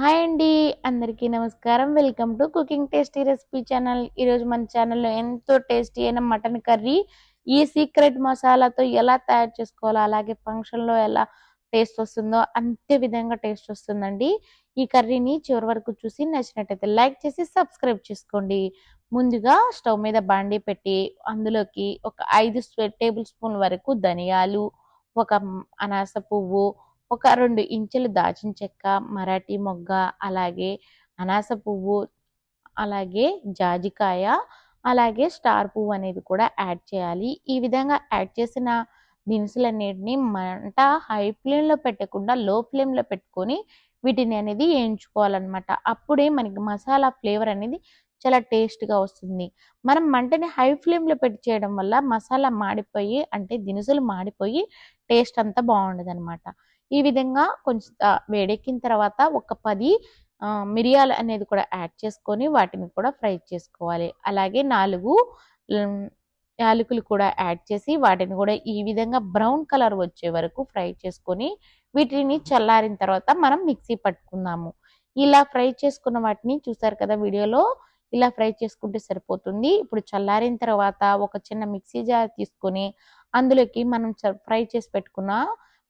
Hi అండి అందరికీ నమస్కారం. Welcome to cooking tasty recipe channel. ఈరోజు మన ఛానల్లో ఎంతో టేస్టీ అయిన మటన్ కర్రీ. ఈ సీక్రెట్ మసాలాతో ఎలా తయారు చేసుకోవాలో అలాగే ఫంక్షన్లో ఎలా టేస్ట్ వస్తుందో అంతే విధంగా టేస్ట్ వస్తుందండి. ఈ కర్రీని చివరి వరకు చూసి నచ్చినట్టయితే లైక్ చేసి సబ్స్క్రైబ్ చేసుకోండి. ముందుగా స్టవ్ మీద బాండీ పెట్టి అందులోకి ఒక ఐదు టేబుల్ స్పూన్ వరకు ధనియాలు ఒక అనాస పువ్వు ఒక రెండు ఇంచులు దాచిన చెక్క మరాఠీ మొగ్గ అలాగే అనాస పువ్వు అలాగే జాజికాయ అలాగే స్టార్ పువ్వు అనేది కూడా యాడ్ చేయాలి. ఈ విధంగా యాడ్ చేసిన దినుసులన్నిటిని మంట హై ఫ్లేమ్లో పెట్టకుండా లో ఫ్లేమ్లో పెట్టుకొని వీటిని అనేది వేయించుకోవాలన్నమాట అప్పుడే మనకి మసాలా ఫ్లేవర్ అనేది చాలా టేస్ట్గా వస్తుంది. మనం మంటని హై ఫ్లేమ్లో పెట్టి చేయడం వల్ల మసాలా మాడిపోయి అంటే దినుసులు మాడిపోయి టేస్ట్ అంతా బాగుండదు ఈ విధంగా కొంచెం వేడెక్కిన తర్వాత ఒక పది మిరియాలు అనేది కూడా యాడ్ చేసుకొని వాటిని కూడా ఫ్రై చేసుకోవాలి. అలాగే నాలుగు యాలకులు కూడా యాడ్ చేసి వాటిని కూడా ఈ విధంగా బ్రౌన్ కలర్ వచ్చే వరకు ఫ్రై చేసుకొని వీటిని చల్లారిన తర్వాత మనం మిక్సీ పట్టుకుందాము. ఇలా ఫ్రై చేసుకున్న వాటిని చూసారు కదా వీడియోలో? ఇలా ఫ్రై చేసుకుంటే సరిపోతుంది. ఇప్పుడు చల్లారిన తర్వాత ఒక చిన్న మిక్సీ జార్ తీసుకొని అందులోకి మనం ఫ్రై చేసి పెట్టుకున్న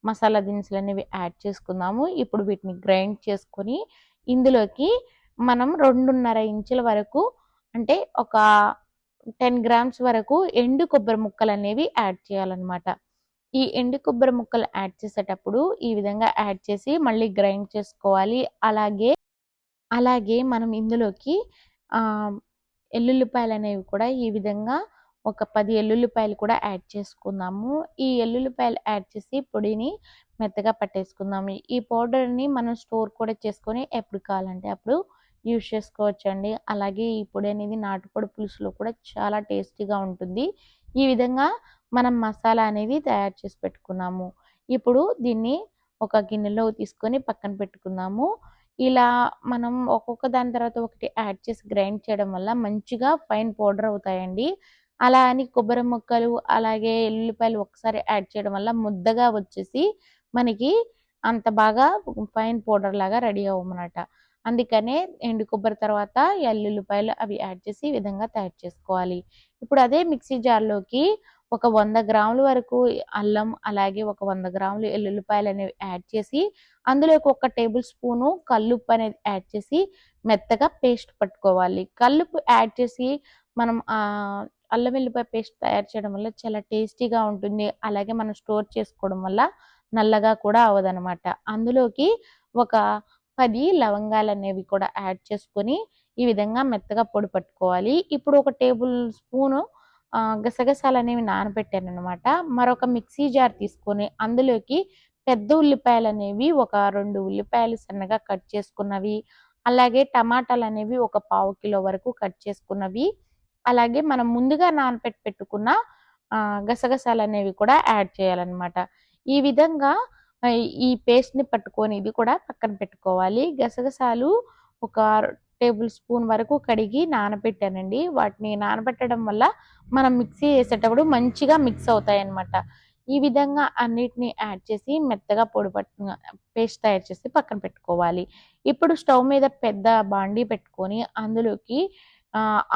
మసాలా దినుసులు అనేవి యాడ్ చేసుకుందాము. ఇప్పుడు వీటిని గ్రైండ్ చేసుకొని ఇందులోకి మనం రెండున్నర ఇంచుల వరకు అంటే ఒక టెన్ గ్రామ్స్ వరకు ఎండు కొబ్బరి ముక్కలు అనేవి యాడ్ చేయాలన్నమాట. ఈ ఎండు కొబ్బరి ముక్కలు యాడ్ చేసేటప్పుడు ఈ విధంగా యాడ్ చేసి మళ్ళీ గ్రైండ్ చేసుకోవాలి. అలాగే అలాగే మనం ఇందులోకి ఎల్లుల్లిపాయలు అనేవి కూడా ఈ విధంగా ఒక పది ఎల్లుల్లిపాయలు కూడా యాడ్ చేసుకుందాము. ఈ ఎల్లుల్లిపాయలు యాడ్ చేసి పొడిని మెత్తగా పట్టేసుకుందాము. ఈ పౌడర్ని మనం స్టోర్ కూడా చేసుకొని ఎప్పుడు కావాలంటే అప్పుడు యూజ్ చేసుకోవచ్చండి. అలాగే ఈ పొడి అనేది నాటుకోడి పులుసులో కూడా చాలా టేస్టీగా ఉంటుంది. ఈ విధంగా మనం మసాలా అనేది తయారు చేసి పెట్టుకున్నాము. ఇప్పుడు దీన్ని ఒక గిన్నెలో తీసుకొని పక్కన పెట్టుకుందాము. ఇలా మనం ఒక్కొక్క దాని తర్వాత ఒకటి యాడ్ చేసి గ్రైండ్ చేయడం వల్ల మంచిగా ఫైన్ పౌడర్ అవుతాయండి. అలా అని కొబ్బరి ముక్కలు అలాగే ఎల్లుల్లిపాయలు ఒకసారి యాడ్ చేయడం వల్ల ముద్దగా వచ్చేసి మనకి అంత బాగా ఫైన్ పౌడర్ లాగా రెడీ అవ్వమన్నమాట అందుకనే ఎండు కొబ్బరి తర్వాత ఎల్లుల్లిపాయలు అవి యాడ్ చేసి ఈ విధంగా తయారు చేసుకోవాలి. ఇప్పుడు అదే మిక్సీ జార్లోకి ఒక వంద గ్రాముల వరకు అల్లం అలాగే ఒక వంద గ్రాములు ఎల్లుల్లిపాయలు అనేవి యాడ్ చేసి అందులోకి ఒక టేబుల్ స్పూను కల్లుప్పు అనేది యాడ్ చేసి మెత్తగా పేస్ట్ పట్టుకోవాలి. కల్లుప్పు యాడ్ చేసి మనం అల్లం వెల్లిపాయ పేస్ట్ తయారు చేయడం వల్ల చాలా టేస్టీగా ఉంటుంది. అలాగే మనం స్టోర్ చేసుకోవడం వల్ల నల్లగా కూడా అవ్వదనమాట అందులోకి ఒక పది లవంగాలు అనేవి కూడా యాడ్ చేసుకొని ఈ విధంగా మెత్తగా పొడి పట్టుకోవాలి. ఇప్పుడు ఒక టేబుల్ స్పూను గసగసాలు అనేవి నానబెట్టాను అనమాట మరొక మిక్సీ జార్ తీసుకొని అందులోకి పెద్ద ఉల్లిపాయలు అనేవి ఒక రెండు ఉల్లిపాయలు సన్నగా కట్ చేసుకున్నవి అలాగే టమాటాలు అనేవి ఒక పావు కిలో వరకు కట్ చేసుకున్నవి అలాగే మనం ముందుగా నానబెట్టి పెట్టుకున్న గసగసాలు అనేవి కూడా యాడ్ చేయాలన్నమాట. ఈ విధంగా ఈ పేస్ట్ని పట్టుకొని ఇది కూడా పక్కన పెట్టుకోవాలి. గసగసాలు ఒక టేబుల్ స్పూన్ వరకు కడిగి నానబెట్టానండి వాటిని నానబెట్టడం వల్ల మనం మిక్సీ చేసేటప్పుడు మంచిగా మిక్స్ అవుతాయి అన్నమాట ఈ విధంగా అన్నిటిని యాడ్ చేసి మెత్తగా పొడి పట్టు పేస్ట్ తయారు చేసి పక్కన పెట్టుకోవాలి. ఇప్పుడు స్టవ్ మీద పెద్ద బాండీ పెట్టుకొని అందులోకి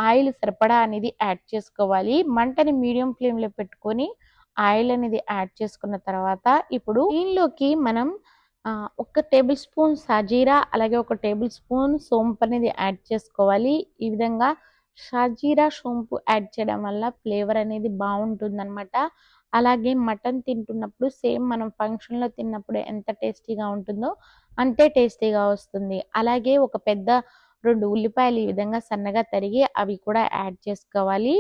ఆయిల్ సరిపడా అనేది యాడ్ చేసుకోవాలి. మంటని మీడియం ఫ్లేమ్లో పెట్టుకొని ఆయిల్ అనేది యాడ్ చేసుకున్న తర్వాత ఇప్పుడు దీనిలోకి మనం ఒక టేబుల్ స్పూన్ సాజీరా అలాగే ఒక టేబుల్ స్పూన్ సోంపు అనేది యాడ్ చేసుకోవాలి. ఈ విధంగా షాజీరా సోంపు యాడ్ చేయడం వల్ల ఫ్లేవర్ అనేది బాగుంటుందన్నమాట. అలాగే మటన్ తింటున్నప్పుడు సేమ్ మనం ఫంక్షన్లో తిన్నప్పుడు ఎంత టేస్టీగా ఉంటుందో అంతే టేస్టీగా వస్తుంది. అలాగే ఒక పెద్ద రెండు ఉల్లిపాయలు ఈ విధంగా సన్నగా తరిగి అవి కూడా యాడ్ చేసుకోవాలి.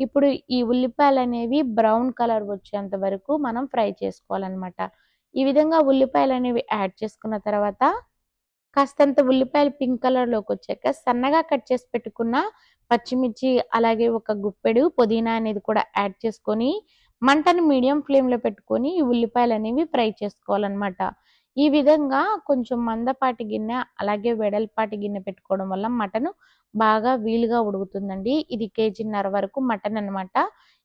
ఇప్పుడు ఈ ఉల్లిపాయలు అనేవి బ్రౌన్ కలర్ వచ్చేంత వరకు మనం ఫ్రై చేసుకోవాలన్నమాట. ఈ విధంగా ఉల్లిపాయలు అనేవి యాడ్ చేసుకున్న తర్వాత కాస్తంత ఉల్లిపాయలు పింక్ కలర్లోకి వచ్చాక సన్నగా కట్ చేసి పెట్టుకున్న పచ్చిమిర్చి అలాగే ఒక గుప్పెడు పుదీనా అనేది కూడా యాడ్ చేసుకొని మంటను మీడియం ఫ్లేమ్లో పెట్టుకొని ఈ ఉల్లిపాయలు అనేవి ఫ్రై చేసుకోవాలన్నమాట. ఈ విధంగా కొంచెం మందపాటి గిన్నె అలాగే వెడల్పాటి గిన్నె పెట్టుకోవడం వల్ల మటన్ బాగా వీలుగా ఉడుకుతుందండి. ఇది కేజీన్నర వరకు మటన్ అన్నమాట.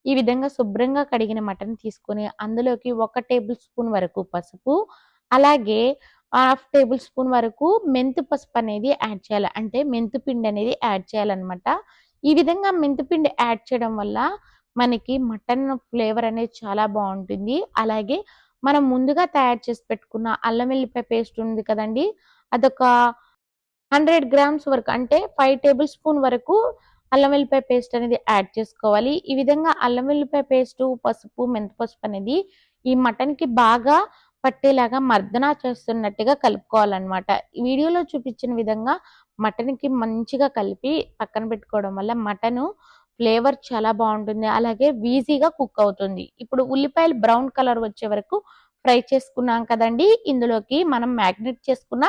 ఈ విధంగా శుభ్రంగా కడిగిన మటన్ తీసుకొని అందులోకి ఒక టేబుల్ స్పూన్ వరకు పసుపు అలాగే హాఫ్ టేబుల్ స్పూన్ వరకు మెంతు పసుపు అనేది యాడ్ చేయాలి. అంటే మెంతు పిండి అనేది యాడ్ చేయాలన్నమాట. ఈ విధంగా మెంతు పిండి యాడ్ చేయడం వల్ల మనకి మటన్ ఫ్లేవర్ అనేది చాలా బాగుంటుంది. అలాగే మనం ముందుగా తయారు చేసి పెట్టుకున్న అల్లం వెల్లిపాయ పేస్ట్ ఉంది కదండి. అదొక హండ్రెడ్ గ్రామ్స్ వరకు అంటే ఫైవ్ టేబుల్ స్పూన్ వరకు అల్లం వెల్లిపాయ పేస్ట్ అనేది యాడ్ చేసుకోవాలి. ఈ విధంగా అల్లం వెల్లిపాయ పేస్ట్ పసుపు మెంత పసుపు అనేది ఈ మటన్కి బాగా పట్టేలాగా మర్దన చేస్తున్నట్టుగా కలుపుకోవాలన్నమాట. ఈ వీడియోలో చూపించిన విధంగా మటన్కి మంచిగా కలిపి పక్కన పెట్టుకోవడం వల్ల మటన్ ఫ్లేవర్ చాలా బాగుంటుంది. అలాగే ఈజీగా కుక్ అవుతుంది. ఇప్పుడు ఉల్లిపాయలు బ్రౌన్ కలర్ వచ్చే వరకు ఫ్రై చేసుకున్నాం కదండి. ఇందులోకి మనం మ్యాగ్నెట్ చేసుకున్న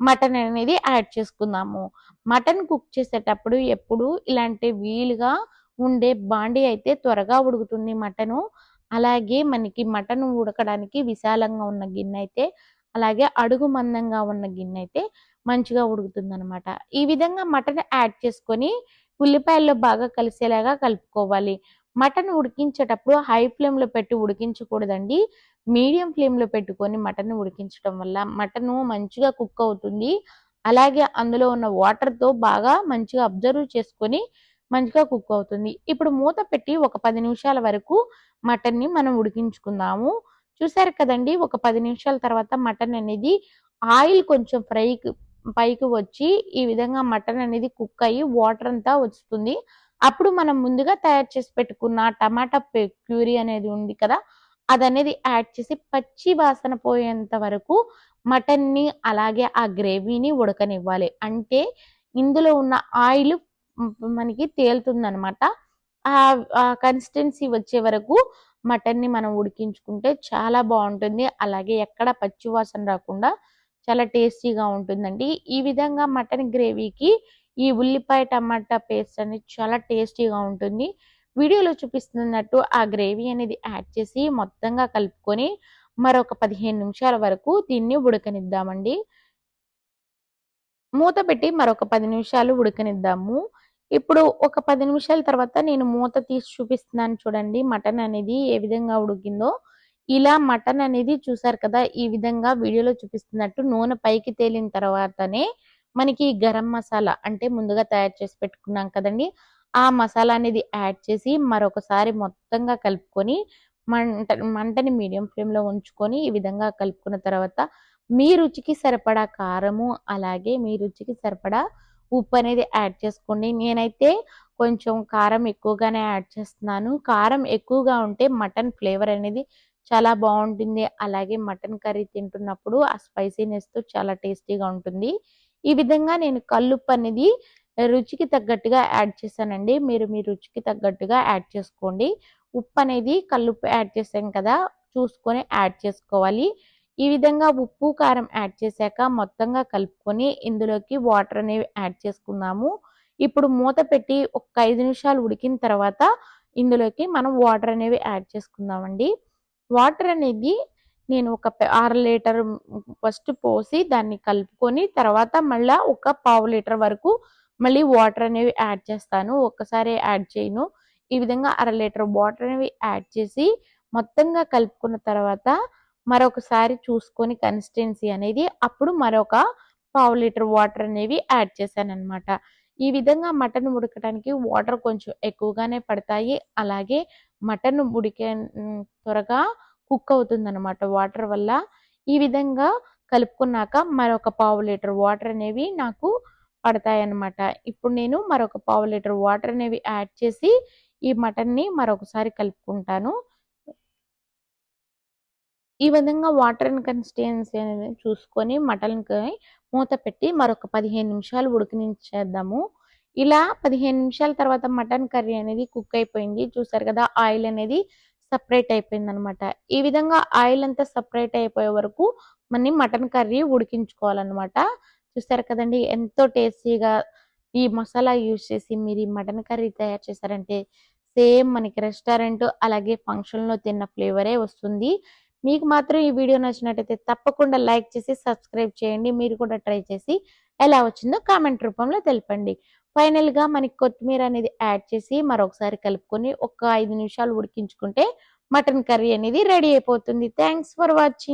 మటన్ అనేది యాడ్ చేసుకుందాము. మటన్ కుక్ చేసేటప్పుడు ఎప్పుడు ఇలాంటి వీలుగా ఉండే బాండీ అయితే త్వరగా ఉడుకుతుంది మటను. అలాగే మనకి మటన్ ఉడకడానికి విశాలంగా ఉన్న గిన్నె అయితే అలాగే అడుగు మందంగా ఉన్న గిన్నె అయితే మంచిగా ఉడుకుతుంది అనమాట ఈ విధంగా మటన్ యాడ్ చేసుకొని ఉల్లిపాయల్లో బాగా కలిసేలాగా కలుపుకోవాలి. మటన్ ఉడికించేటప్పుడు హై ఫ్లేమ్లో పెట్టి ఉడికించకూడదండి. మీడియం ఫ్లేమ్లో పెట్టుకొని మటన్ ఉడికించడం వల్ల మటన్ మంచిగా కుక్ అవుతుంది. అలాగే అందులో ఉన్న వాటర్తో బాగా మంచిగా అబ్జర్వ్ చేసుకొని మంచిగా కుక్ అవుతుంది. ఇప్పుడు మూత పెట్టి ఒక పది నిమిషాల వరకు మటన్ని మనం ఉడికించుకుందాము. చూసారు కదండి ఒక పది నిమిషాల తర్వాత మటన్ అనేది ఆయిల్ కొంచెం ఫ్రై పైకి వచ్చి ఈ విధంగా మటన్ అనేది కుక్ అయ్యి వాటర్ అంతా వస్తుంది. అప్పుడు మనం ముందుగా తయారు చేసి పెట్టుకున్న టమాటా ప్యూరీ అనేది ఉంది కదా అది అనేది యాడ్ చేసి పచ్చి వాసన పోయేంత వరకు మటన్ని అలాగే ఆ గ్రేవీని ఉడకనివ్వాలి. అంటే ఇందులో ఉన్న ఆయిల్ మనకి తేలుతుందనమాట ఆ కన్సిస్టెన్సీ వచ్చే వరకు మటన్ని మనం ఉడికించుకుంటే చాలా బాగుంటుంది. అలాగే ఎక్కడ పచ్చి వాసన రాకుండా చాలా టేస్టీగా ఉంటుందండి. ఈ విధంగా మటన్ గ్రేవీకి ఈ ఉల్లిపాయ టమాటా పేస్ట్ అనేది చాలా టేస్టీగా ఉంటుంది. వీడియోలో చూపిస్తున్నట్టు ఆ గ్రేవీ అనేది యాడ్ చేసి మొత్తంగా కలుపుకొని మరొక పదిహేను నిమిషాల వరకు దీన్ని ఉడకనిద్దామండి. మూత పెట్టి మరొక పది నిమిషాలు ఉడకనిద్దాము. ఇప్పుడు ఒక పది నిమిషాల తర్వాత నేను మూత తీసి చూపిస్తున్నాను చూడండి మటన్ అనేది ఏ విధంగా ఉడికిందో. ఇలా మటన్ అనేది చూసారు కదా ఈ విధంగా వీడియోలో చూపిస్తున్నట్టు నూనె పైకి తేలిన తర్వాతనే మనకి గరం మసాలా అంటే ముందుగా తయారు చేసి పెట్టుకున్నాం కదండి. ఆ మసాలా అనేది యాడ్ చేసి మరొకసారి మొత్తంగా కలుపుకొని మంట మంటని మీడియం ఫ్లేమ్లో ఉంచుకొని ఈ విధంగా కలుపుకున్న తర్వాత మీ రుచికి సరిపడా కారము అలాగే మీ రుచికి సరిపడా ఉప్పు అనేది యాడ్ చేసుకోండి. నేనైతే కొంచెం కారం ఎక్కువగానే యాడ్ చేస్తున్నాను. కారం ఎక్కువగా ఉంటే మటన్ ఫ్లేవర్ అనేది చాలా బాగుంటుంది. అలాగే మటన్ కర్రీ తింటున్నప్పుడు ఆ స్పైసీనెస్తో చాలా టేస్టీగా ఉంటుంది. ఈ విధంగా నేను కల్లుప్పు అనేది రుచికి తగ్గట్టుగా యాడ్ చేశానండి. మీరు మీ రుచికి తగ్గట్టుగా యాడ్ చేసుకోండి. ఉప్పు అనేది కల్లుప్పు యాడ్ చేసాం కదా చూసుకొని యాడ్ చేసుకోవాలి. ఈ విధంగా ఉప్పు కారం యాడ్ చేశాక మొత్తంగా కలుపుకొని ఇందులోకి వాటర్ అనేవి యాడ్ చేసుకుందాము. ఇప్పుడు మూత పెట్టి ఒక ఐదు నిమిషాలు ఉడికిన తర్వాత ఇందులోకి మనం వాటర్ అనేవి యాడ్ చేసుకుందామండి. వాటర్ అనేది నేను ఒక అర లీటర్ ఫస్ట్ పోసి దాన్ని కలుపుకొని తర్వాత మళ్ళీ ఒక పావు లీటర్ వరకు మళ్ళీ వాటర్ అనేవి యాడ్ చేస్తాను. ఒక్కసారి యాడ్ చేయను. ఈ విధంగా అర లీటర్ వాటర్ అనేవి యాడ్ చేసి మొత్తంగా కలుపుకున్న తర్వాత మరొకసారి చూసుకొని కన్సిస్టెన్సీ అనేది అప్పుడు మరొక పావు లీటర్ వాటర్ అనేవి యాడ్ చేశాను అనమాట ఈ విధంగా మటన్ ఉడకడానికి వాటర్ కొంచెం ఎక్కువగానే పడతాయి. అలాగే మటన్ ఉడికే త్వరగా కుక్ అవుతుంది అనమాట వాటర్ వల్ల ఈ విధంగా కలుపుకున్నాక మరొక పావు లీటర్ వాటర్ అనేవి నాకు పడతాయి అన్నమాట ఇప్పుడు నేను మరొక పావు లీటర్ వాటర్ అనేవి యాడ్ చేసి ఈ మటన్ని మరొకసారి కలుపుకుంటాను. ఈ విధంగా వాటర్ కన్సిస్టెన్సీ అనేది చూసుకొని మటన్కి మూత పెట్టి మరొక పదిహేను నిమిషాలు ఉడికినిచ్చేద్దాము ఇలా పదిహేను నిమిషాల తర్వాత మటన్ కర్రీ అనేది కుక్ అయిపోయింది. చూసారు కదా ఆయిల్ అనేది సపరేట్ అయిపోయింది అనమాట ఈ విధంగా ఆయిల్ అంతా సపరేట్ అయిపోయే వరకు మన మటన్ కర్రీ ఉడికించుకోవాలన్నమాట చూసారు కదండి ఎంతో టేస్టీగా ఈ మసాలా యూజ్ చేసి మీరు ఈ మటన్ కర్రీ తయారు చేశారంటే సేమ్ మనకి రెస్టారెంట్ అలాగే ఫంక్షన్లో తిన్న ఫ్లేవరే వస్తుంది. మీకు మాత్రం ఈ వీడియో నచ్చినట్టయితే తప్పకుండా లైక్ చేసి సబ్స్క్రైబ్ చేయండి. మీరు కూడా ట్రై చేసి ఎలా వచ్చిందో కామెంట్ రూపంలో తెలపండి. ఫైనల్గా మనకి కొత్తిమీర అనేది యాడ్ చేసి మరొకసారి కలుపుకొని ఒక ఐదు నిమిషాలు ఉడికించుకుంటే మటన్ కర్రీ అనేది రెడీ అయిపోతుంది. Thanks for watching.